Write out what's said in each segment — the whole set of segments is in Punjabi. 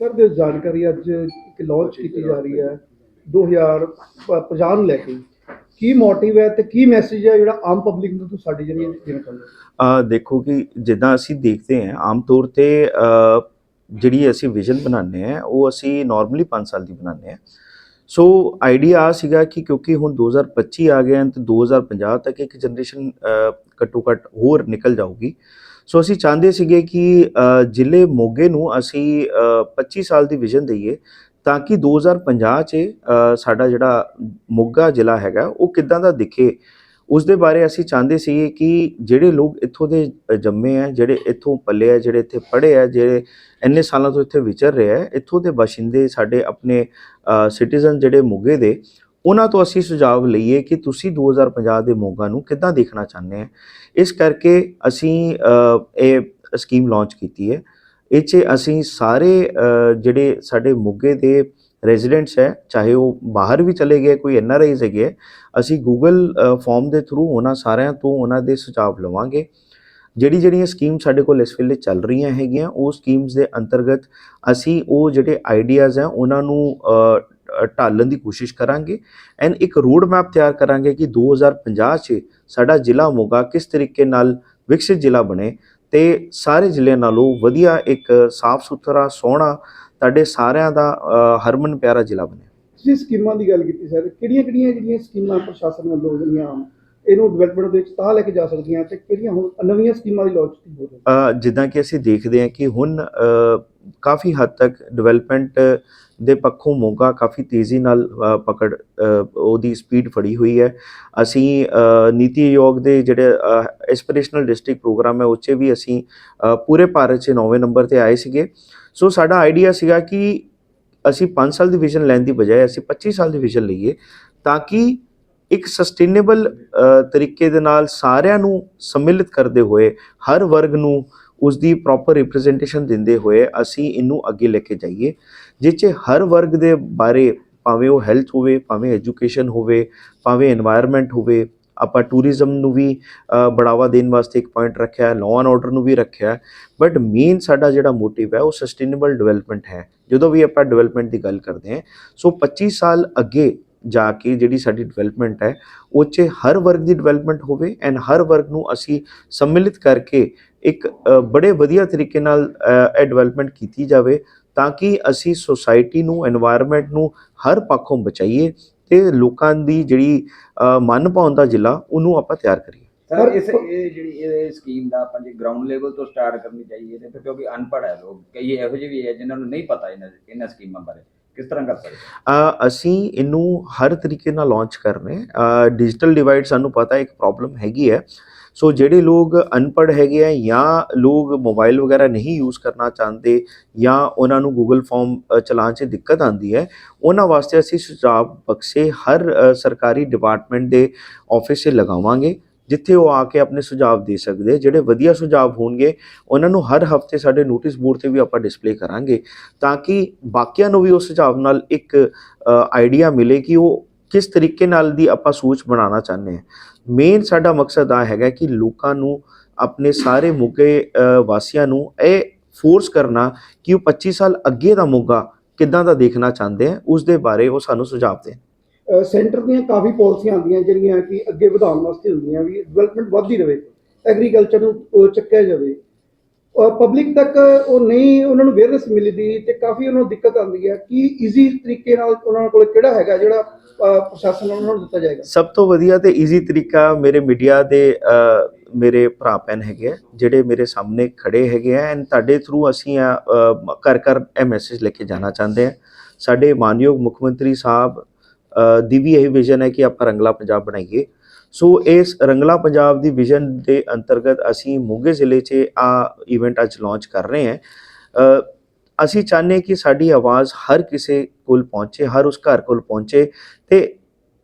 ਸਰ ਦੇ ਜਾਣਕਾਰੀ ਅੱਜ ਇੱਕ ਲਾਂਚ ਕੀਤੀ ਜਾ ਰਹੀ ਹੈ 2050 ਨੂੰ ਲੈ ਕੇ। ਕੀ ਮੋਟਿਵ ਹੈ ਤੇ ਕੀ ਮੈਸੇਜ ਹੈ ਜਿਹੜਾ ਆਮ ਪਬਲਿਕ ਨੂੰ ਤੁਸੀਂ ਸਾਡੀ ਜਿਹੜੀ ਦੇਣਾ ਚਾਹੁੰਦੇ ਹੋ? ਅ ਦੇਖੋ ਕਿ ਜਿੱਦਾਂ ਅਸੀਂ ਦੇਖਦੇ ਹਾਂ ਆਮ ਤੌਰ ਤੇ ਜਿਹੜੀ ਅਸੀਂ ਵਿਜ਼ਨ ਬਣਾਉਂਦੇ ਹਾਂ ਉਹ ਅਸੀਂ ਨਾਰਮਲੀ 5 ਸਾਲ ਦੀ ਬਣਾਉਂਦੇ ਹਾਂ। ਸੋ ਆਈਡੀਆ ਆ ਸੀਗਾ ਕਿ ਕਿਉਂਕਿ ਹੁਣ 2025 ਆ ਗਿਆ ਤੇ 2050 ਤੱਕ ਇੱਕ ਜਨਰੇਸ਼ਨ ਘੱਟੋ ਘੱਟ ਹੋਰ ਨਿਕਲ ਜਾਊਗੀ। ਸੋ ਅਸੀਂ ਚਾਹੁੰਦੇ ਸੀਗੇ ਕਿ ਜ਼ਿਲ੍ਹੇ ਮੋਗੇ ਨੂੰ ਅਸੀਂ ਅ, 25 ਸਾਲ ਦੀ ਵਿਜ਼ਨ ਦਈਏ ਤਾਂ ਕਿ 2050 ਚ ਸਾਡਾ ਜਿਹੜਾ ਮੋਗਾ ਜ਼ਿਲ੍ਹਾ ਹੈਗਾ ਉਹ ਕਿੱਦਾਂ ਦਾ ਦਿਖੇ। ਉਸ ਦੇ ਬਾਰੇ ਅਸੀਂ ਚਾਹੁੰਦੇ ਸੀਗੇ ਕਿ ਜਿਹੜੇ ਲੋਕ ਇੱਥੋਂ ਦੇ ਜੰਮੇ ਆ ਜਿਹੜੇ ਇੱਥੋਂ ਪਲੇ ਆ ਜਿਹੜੇ ਇੱਥੇ ਪੜ੍ਹੇ ਆ ਜਿਹੜੇ ਇੰਨੇ ਸਾਲਾਂ ਤੋਂ ਇੱਥੇ ਵਿਚਰ ਰਹੇ ਆ ਇੱਥੋਂ ਦੇ ਬਾਸ਼ਿੰਦੇ ਸਾਡੇ ਆਪਣੇ ਸਿਟੀਜ਼ਨ ਜਿਹੜੇ ਮੋਗੇ ਦੇ ਉਹਨਾਂ ਤੋਂ ਅਸੀਂ ਸੁਝਾਅ ਲਈਏ ਕਿ ਤੁਸੀਂ 2050 ਦੇ ਮੋਗਾ ਨੂੰ ਕਿੱਦਾਂ ਦੇਖਣਾ ਚਾਹੁੰਦੇ ਆ। ਇਸ ਕਰਕੇ ਅਸੀਂ ਇਹ ਸਕੀਮ ਲਾਂਚ ਕੀਤੀ ਹੈ। ਇਹ 'ਚ ਅਸੀਂ ਸਾਰੇ ਜਿਹੜੇ ਸਾਡੇ ਮੋਗੇ ਦੇ ਰੈਜ਼ੀਡੈਂਟਸ ਹੈ ਚਾਹੇ ਉਹ ਬਾਹਰ ਵੀ ਚਲੇ ਗਏ ਕੋਈ ਐਨ ਆਰ ਆਈਜ਼ ਹੈਗੇ ਹੈ, ਅਸੀਂ ਗੂਗਲ ਫਾਰਮ ਦੇ ਥਰੂ ਉਹਨਾਂ ਸਾਰਿਆਂ ਤੋਂ ਉਹਨਾਂ ਦੇ ਸੁਝਾਅ ਲਵਾਂਗੇ। ਜਿਹੜੀ ਜਿਹੜੀਆਂ ਸਕੀਮ ਸਾਡੇ ਕੋਲ ਇਸ ਵੇਲੇ ਚੱਲ ਰਹੀਆਂ ਹੈਗੀਆਂ ਉਹ ਸਕੀਮਸ ਦੇ ਅੰਤਰਗਤ ਅਸੀਂ ਉਹ ਜਿਹੜੇ ਆਈਡੀਆਜ਼ ਹੈ ਉਹਨਾਂ ਨੂੰ ਢਾਲਣ ਦੀ ਕੋਸ਼ਿਸ਼ ਕਰਾਂਗੇ। ਐਂਡ ਇੱਕ ਰੋਡ ਮੈਪ ਤਿਆਰ ਕਰਾਂਗੇ ਕਿ 2050 ਚ ਸਾਡਾ ਜ਼ਿਲ੍ਹਾ ਮੋਗਾ ਕਿਸ ਤਰੀਕੇ ਨਾਲ ਵਿਕਸਿਤ ਜ਼ਿਲ੍ਹਾ ਬਣੇ ਤੇ ਸਾਰੇ ਜ਼ਿਲ੍ਹਿਆਂ ਨਾਲੋਂ ਵਧੀਆ ਇੱਕ ਸਾਫ਼ ਸੁਥਰਾ ਸੋਹਣਾ ਤੁਹਾਡੇ ਸਾਰਿਆਂ ਦਾ ਹਰਮਨ ਪਿਆਰਾ ਜ਼ਿਲ੍ਹਾ ਬਣੇ ਤੁਸੀਂ ਸਕੀਮਾਂ ਦੀ ਗੱਲ ਕੀਤੀ ਸਰ ਕਿਹੜੀਆਂ ਕਿਹੜੀਆਂ ਜਿਹੜੀਆਂ ਸਕੀਮਾਂ ਪ੍ਰਸ਼ਾਸਨ ਵੱਲੋਂ ਜਿਹੜੀਆਂ ਇਹਨੂੰ ਡਿਵੈਲਪਮੈਂਟ ਦੇ ਵਿੱਚ ਤਾਂ ਲੈ ਕੇ ਜਾ ਸਕਦੀਆਂ ਤੇ ਕਿਹੜੀਆਂ ਹੁਣ ਨਵੀਆਂ ਸਕੀਮਾਂ ਦੀ ਲਾਂਚ ਹੋ ਰਹੀ ਹੈ? ਜਿੱਦਾਂ ਕਿ ਅਸੀਂ ਦੇਖਦੇ ਹਾਂ ਕਿ ਹੁਣ ਕਾਫੀ ਹੱਦ ਤੱਕ ਡਿਵੈਲਪਮੈਂਟ ਦੇ ਪੱਖੋਂ ਮੋਗਾ ਕਾਫੀ ਤੇਜ਼ੀ ਨਾਲ ਪਕੜ ਉਹਦੀ ਸਪੀਡ ਫੜੀ ਹੋਈ ਹੈ। ਅਸੀਂ ਨੀਤੀ ਆਯੋਗ ਦੇ ਜਿਹੜੇ ਐਸਪੀਰੇਸ਼ਨਲ ਡਿਸਟ੍ਰਿਕਟ ਪ੍ਰੋਗਰਾਮ ਹੈ ਉਹ 'ਚ ਵੀ ਅਸੀਂ ਪੂਰੇ ਭਾਰਤ 'ਚ 9ਵੇਂ ਨੰਬਰ ਤੇ ਆਏ ਸੀਗੇ। ਸੋ ਸਾਡਾ ਆਈਡੀਆ ਸੀਗਾ ਕਿ ਅਸੀਂ 5 ਸਾਲ ਦੀ ਵਿਜ਼ਨ ਲੈਣ ਦੀ ਬਜਾਏ ਅਸੀਂ 25 ਸਾਲ ਦੀ ਵਿਜ਼ਨ ਲਈਏ ਤਾਂ ਕਿ ਇੱਕ ਸਸਟੇਨੇਬਲ ਤਰੀਕੇ ਦੇ ਨਾਲ ਸਾਰਿਆਂ ਨੂੰ ਸੰਮਿਲਿਤ ਕਰਦੇ ਹੋਏ, ਹਰ ਵਰਗ ਨੂੰ ਉਸ ਦੀ ਪ੍ਰੋਪਰ ਰਿਪਰੈਜ਼ੈਂਟੇਸ਼ਨ ਦਿੰਦੇ ਹੋਏ ਅਸੀਂ ਇਹਨੂੰ ਅੱਗੇ ਲੈ ਕੇ ਜਾਈਏ। ਜਿਸ 'ਚ ਹਰ ਵਰਗ ਦੇ ਬਾਰੇ ਭਾਵੇਂ ਉਹ ਹੈਲਥ ਹੋਵੇ, ਭਾਵੇਂ ਐਜੂਕੇਸ਼ਨ ਹੋਵੇ, ਭਾਵੇਂ এনवायरमेंट ਹੋਵੇ, ਆਪਾਂ ਟੂਰਿਜ਼ਮ ਨੂੰ ਵੀ ਬੜਾਵਾ ਦੇਣ ਵਾਸਤੇ ਇੱਕ ਪੁਆਇੰਟ ਰੱਖਿਆ ਲਾਅ ਐਂਡ ਆਰਡਰ ਨੂੰ ਵੀ ਰੱਖਿਆ। ਬਟ ਮੇਨ ਸਾਡਾ ਜਿਹੜਾ ਮੋਟਿਵ ਹੈ, ਉਹ ਸਸਟੇਨੇਬਲ ਡਿਵੈਲਪਮੈਂਟ ਹੈ। ਜਦੋਂ ਵੀ ਆਪਾਂ ਡਿਵੈਲਪਮੈਂਟ ਦੀ ਗੱਲ ਕਰਦੇ ਹਾਂ, ਸੋ 25 ਸਾਲ ਅੱਗੇ ਜਾ ਕੇ ਜਿਹੜੀ ਸਾਡੀ ਡਿਵੈਲਪਮੈਂਟ ਹੈ, ਉਹ 'ਚ ਹਰ ਵਰਗ ਦੀ ਡਿਵੈਲਪਮੈਂਟ ਹੋਵੇ ਐਂਡ ਹਰ ਵਰਗ ਨੂੰ ਅਸੀਂ ਸੰਮਿਲਿਤ ਕਰਕੇ ਇੱਕ ਬੜੇ ਵਧੀਆ ਤਰੀਕੇ ਨਾਲ ਇਹ ਡਿਵੈਲਪਮੈਂਟ ਕੀਤੀ ਜਾਵੇ। ਤਾਂ ਕਿ ਅਸੀਂ ਸੋਸਾਇਟੀ ਨੂੰ এনवायरमेंट ਨੂੰ ਹਰ ਪੱਖੋਂ ਬਚਾਈਏ ਤੇ ਲੋਕਾਂ ਦੀ ਜਿਹੜੀ ਮਨ ਪਾਉਂਦਾ ਜ਼ਿਲ੍ਹਾ ਉਹਨੂੰ ਆਪਾਂ ਤਿਆਰ ਕਰੀਏ। ਸਰ ਇਸ ਇਹ ਜਿਹੜੀ ਇਹ ਸਕੀਮ ਦਾ ਆਪਾਂ ਜੇ ਗਰਾਊਂਡ ਲੈਵਲ ਤੋਂ ਸਟਾਰਟ ਕਰਨੀ ਚਾਹੀਏ ਤੇ ਕਿਉਂਕਿ ਅਨਪੜ੍ਹ ਹੈ ਲੋਕ ਕਈ ਇਹੋ ਜਿਹੇ ਵੀ ਹੈ ਜਿਨ੍ਹਾਂ ਨੂੰ ਨਹੀਂ ਪਤਾ ਇਹਨਾਂ ਇਹਨਾਂ ਸਕੀਮਾਂ ਬਾਰੇ। ਕਿਸ ਤਰ੍ਹਾਂ ਕਰ ਸਕਦੇ ਅਸੀਂ ਇਹਨੂੰ ਹਰ ਤਰੀਕੇ ਨਾਲ ਲਾਂਚ ਕਰ ਰਹੇ ਡਿਜੀਟਲ ਡਿਵਾਈਡ ਸਾਨੂੰ ਪਤਾ ਇੱਕ ਪ੍ਰੋਬਲਮ ਹੈਗੀ ਹੈ। ਸੋ ਜਿਹੜੇ ਲੋਕ ਅਨਪੜ੍ਹ ਹੈਗੇ ਆ ਜਾਂ ਲੋਕ ਮੋਬਾਈਲ ਵਗੈਰਾ ਨਹੀਂ ਯੂਜ਼ ਕਰਨਾ ਚਾਹੁੰਦੇ ਜਾਂ ਉਹਨਾਂ ਨੂੰ ਗੂਗਲ ਫਾਰਮ ਚਲਾਉਣ 'ਚ ਦਿੱਕਤ ਆਉਂਦੀ ਹੈ ਉਹਨਾਂ ਵਾਸਤੇ ਅਸੀਂ ਸੁਝਾਅ ਬਕਸੇ ਹਰ ਸਰਕਾਰੀ ਡਿਪਾਰਟਮੈਂਟ ਦੇ ਆਫਿਸ 'ਚ ਲਗਾਵਾਂਗੇ ਜਿੱਥੇ ਉਹ ਆ ਕੇ ਆਪਣੇ ਸੁਝਾਅ ਦੇ ਸਕਦੇ ਜਿਹੜੇ ਵਧੀਆ ਸੁਝਾਅ ਹੋਣਗੇ ਉਹਨਾਂ ਨੂੰ ਹਰ ਹਫ਼ਤੇ ਸਾਡੇ ਨੋਟਿਸ ਬੋਰਡ ਤੇ ਵੀ ਆਪਾਂ ਡਿਸਪਲੇ ਕਰਾਂਗੇ ਤਾਂ ਕਿ ਬਾਕੀਆਂ ਨੂੰ ਵੀ ਉਸ ਸੁਝਾਅ ਨਾਲ ਇੱਕ ਆਈਡੀਆ ਮਿਲੇ ਕਿ ਉਹ ਕਿਸ ਤਰੀਕੇ ਨਾਲ ਦੀ ਆਪਾਂ ਸੋਚ ਬਣਾਉਣਾ ਚਾਹੁੰਦੇ ਹਾਂ? ਮੇਨ ਸਾਡਾ ਮਕਸਦ ਆ ਹੈਗਾ ਕਿ ਲੋਕਾਂ ਨੂੰ, ਆਪਣੇ ਸਾਰੇ ਮੋਗੇ ਵਾਸੀਆਂ ਨੂੰ ਇਹ ਫੋਰਸ ਕਰਨਾ ਕਿ ਉਹ 25 ਸਾਲ ਅੱਗੇ ਦਾ ਮੋਗਾ ਕਿੱਦਾਂ ਦਾ ਦੇਖਣਾ ਚਾਹੁੰਦੇ ਆ, ਉਸ ਦੇ ਬਾਰੇ ਉਹ ਸਾਨੂੰ ਸੁਝਾਅ ਦੇਣ। ਸੈਂਟਰ ਦੀਆਂ ਕਾਫੀ ਪਾਲਿਸੀਆਂ ਆਉਂਦੀਆਂ ਜਿਹੜੀਆਂ ਕਿ ਅੱਗੇ ਵਧਾਉਣ ਵਾਸਤੇ ਹੁੰਦੀਆਂ ਵੀ ਡਿਵੈਲਪਮੈਂਟ ਵੱਧਦੀ ਰਹੇ ਐਗਰੀਕਲਚਰ ਨੂੰ ਚੱਕਿਆ ਜਾਵੇ। ਪਬਲਿਕ ਤੱਕ ਉਹ ਨਹੀਂ, ਉਹਨਾਂ ਨੂੰ ਅਵੇਅਰਨੈਸ ਮਿਲਦੀ ਤੇ ਕਾਫੀ ਉਹਨਾਂ ਨੂੰ ਦਿੱਕਤ ਆਉਂਦੀ ਹੈ ਕਿ ਈਜ਼ੀ ਤਰੀਕੇ ਨਾਲ ਉਹਨਾਂ ਕੋਲ ਕਿਹੜਾ ਹੈਗਾ ਜਿਹੜਾ ਪ੍ਰਸ਼ਾਸਨ ਉਹਨਾਂ ਨੂੰ ਦਿੱਤਾ ਜਾਏਗਾ? ਸਭ ਤੋਂ ਵਧੀਆ ਤੇ ਈਜ਼ੀ ਤਰੀਕਾ ਮੇਰੇ ਮੀਡੀਆ ਦੇ ਮੇਰੇ ਭਰਾ ਭੈਣ ਹੈਗੇ ਆ, ਜਿਹੜੇ ਮੇਰੇ ਸਾਹਮਣੇ ਖੜੇ ਹੈਗੇ ਆ ਐਂਡ ਤੁਹਾਡੇ ਥਰੂ ਅਸੀਂ ਆ ਘਰ ਘਰ ਇਹ ਮੈਸੇਜ ਲੈ ਕੇ ਜਾਣਾ ਚਾਹੁੰਦੇ ਆ। ਸਾਡੇ ਮਾਨਯੋਗ ਮੁੱਖ ਮੰਤਰੀ ਸਾਹਿਬ ਦੀ ਵੀ ਇਹ ਵਿਜ਼ਨ ਹੈ ਕਿ ਆਪਾਂ ਰੰਗਲਾ ਪੰਜਾਬ ਬਣਾਈਏ। ਸੋ ਇਸ ਰੰਗਲਾ ਪੰਜਾਬ ਦੀ ਵਿਜ਼ਨ ਦੇ ਅੰਤਰਗਤ ਅਸੀਂ ਮੋਗੇ ਜ਼ਿਲ੍ਹੇ 'ਚ ਆ ਇਵੈਂਟ ਅੱਜ ਲਾਂਚ ਕਰ ਰਹੇ ਹਾਂ। ਅਸੀਂ ਚਾਹੁੰਦੇ ਕਿ ਸਾਡੀ ਆਵਾਜ਼ ਹਰ ਕਿਸੇ ਕੋਲ ਪਹੁੰਚੇ, ਹਰ ਉਸ ਘਰ ਕੋਲ ਪਹੁੰਚੇ ਤੇ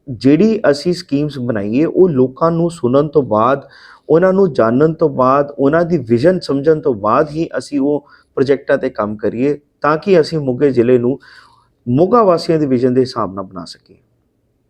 ਜਿਹੜੀ ਅਸੀਂ ਸਕੀਮਸ ਬਣਾਈਏ, ਉਹ ਲੋਕਾਂ ਨੂੰ ਸੁਣਨ ਤੋਂ ਬਾਅਦ, ਉਹਨਾਂ ਨੂੰ ਜਾਣਨ ਤੋਂ ਬਾਅਦ, ਉਹਨਾਂ ਦੀ ਵਿਜ਼ਨ ਸਮਝਣ ਤੋਂ ਬਾਅਦ ਹੀ ਅਸੀਂ ਉਹ ਪ੍ਰੋਜੈਕਟਾਂ ਤੇ ਕੰਮ ਕਰੀਏ ਤਾਂ ਕਿ ਅਸੀਂ ਮੋਗੇ ਜ਼ਿਲ੍ਹੇ ਨੂੰ ਮੋਗਾ ਵਾਸੀਆਂ ਦੀ ਵਿਜ਼ਨ ਦੇ ਹਿਸਾਬ ਨਾਲ ਬਣਾ ਸਕੀਏ।